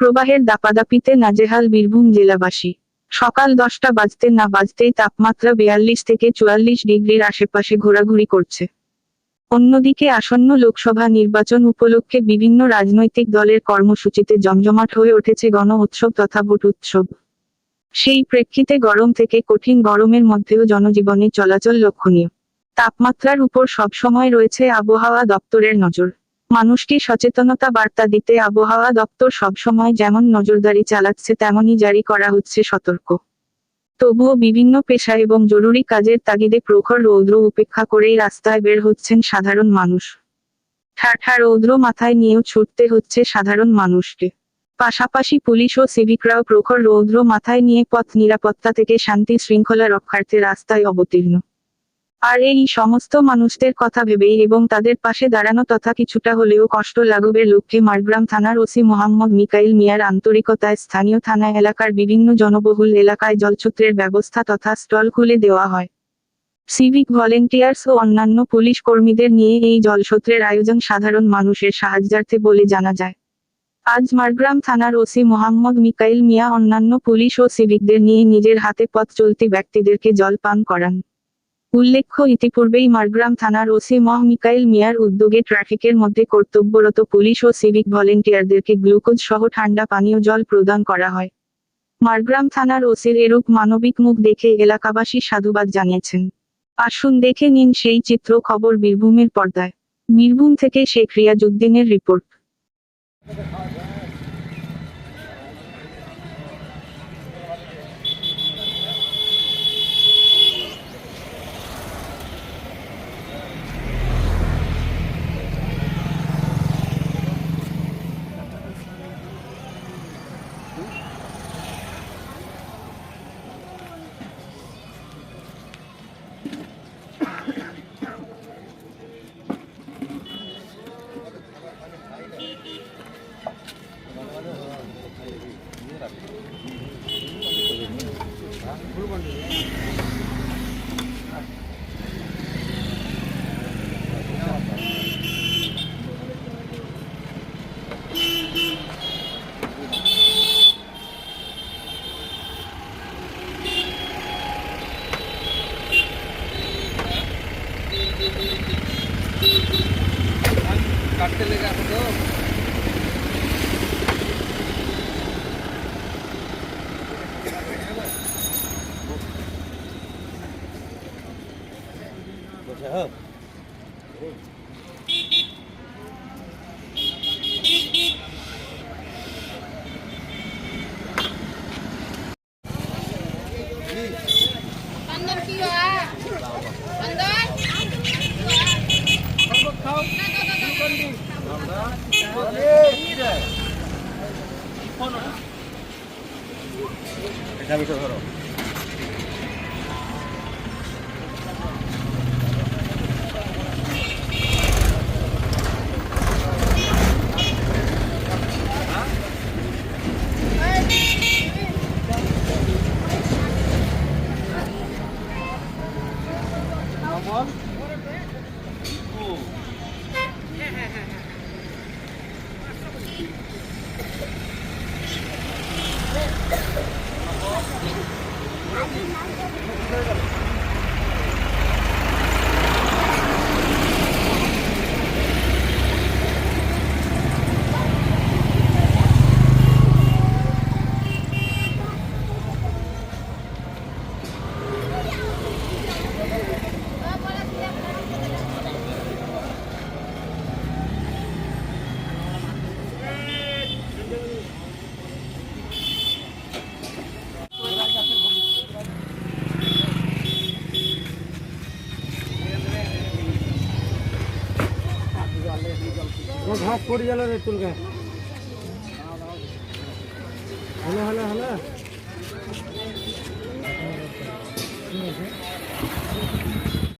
তাপপ্রবাহের দাপাদাপিতে নাজেহাল বীরভূম জেলাবাসী। সকাল দশটা বাজতে না বাজতেই তাপমাত্রা বিয়াল্লিশ থেকে চুয়াল্লিশ ডিগ্রির আশেপাশে ঘোরাঘুরি করছে। অন্যদিকে আসন্ন লোকসভা নির্বাচন উপলক্ষে বিভিন্ন রাজনৈতিক দলের কর্মসূচিতে জমজমাট হয়ে উঠেছে গণ উৎসব তথা ভোট উৎসব। সেই প্রেক্ষিতে গরম থেকে কঠিন গরমের মধ্যেও জনজীবনে চলাচল লক্ষণীয়। তাপমাত্রার উপর সবসময় রয়েছে আবহাওয়া দপ্তরের নজর। মানুষকে সচেতনতা বার্তা দিতে আবহাওয়া দপ্তর সবসময় যেমন নজরদারি চালাচ্ছে, তেমনই জারি করা হচ্ছে সতর্ক। তবুও বিভিন্ন পেশা এবং জরুরি কাজের তাগিদে প্রখর রৌদ্র উপেক্ষা করেই রাস্তায় বের হচ্ছেন সাধারণ মানুষ। ঠাঠা রৌদ্র মাথায় নিয়েও ছুটতে হচ্ছে সাধারণ মানুষকে। পাশাপাশি পুলিশ ও সিভিকরাও প্রখর রৌদ্র মাথায় নিয়ে পথ নিরাপত্তা থেকে শান্তি শৃঙ্খলা রক্ষার্থে রাস্তায় অবতীর্ণ। আর এই সমস্ত মানুষদের কথা ভেবেই এবং তাদের পাশে দাঁড়ানো তথা কিছুটা হলেও কষ্ট লাঘবের লক্ষ্যে মারগ্রাম থানার ওসি মোহাম্মদ মিকাইল মিয়ার আন্তরিকতায় স্থানীয় থানা এলাকার বিভিন্ন জনবহুল এলাকায় জলছত্রের ব্যবস্থা তথা স্টল খুলে দেওয়া হয়। সিভিক ভলেন্টিয়ার্স ও অন্যান্য পুলিশ কর্মীদের নিয়ে এই জলছত্রের আয়োজন সাধারণ মানুষের সাহায্যার্থে বলে জানা যায়। আজ মারগ্রাম থানার ওসি মোহাম্মদ মিকাইল মিয়া অন্যান্য পুলিশ ও সিভিকদের নিয়ে নিজের হাতে পথ চলতি ব্যক্তিদেরকে জল পান করান। উল্লেখ্য, ইতিপূর্বেই মারগ্রাম থানার ওসি মহ মিকাইল মিয়ার উদ্যোগে ট্রাফিকের মধ্যে কর্তব্যরত পুলিশ ও সিভিক ভলেন্টিয়ারদেরকে গ্লুকোজ সহ ঠান্ডা পানীয় জল প্রদান করা হয়। মারগ্রাম থানার ওসির এরূপ মানবিক মুখ দেখে এলাকাবাসী সাধুবাদ জানিয়েছেন। আসুন দেখে নিন সেই চিত্র খবর বীরভূমের পর্দায়। বীরভূম থেকে শেখ রিয়াজউদ্দিনের রিপোর্ট। কাটতে লেগে আছে তো अंदर की है अंदर এটা বিষয় ধরো। ঘাস পড়ে গেল রে চুল গাছ হলো হলো হলো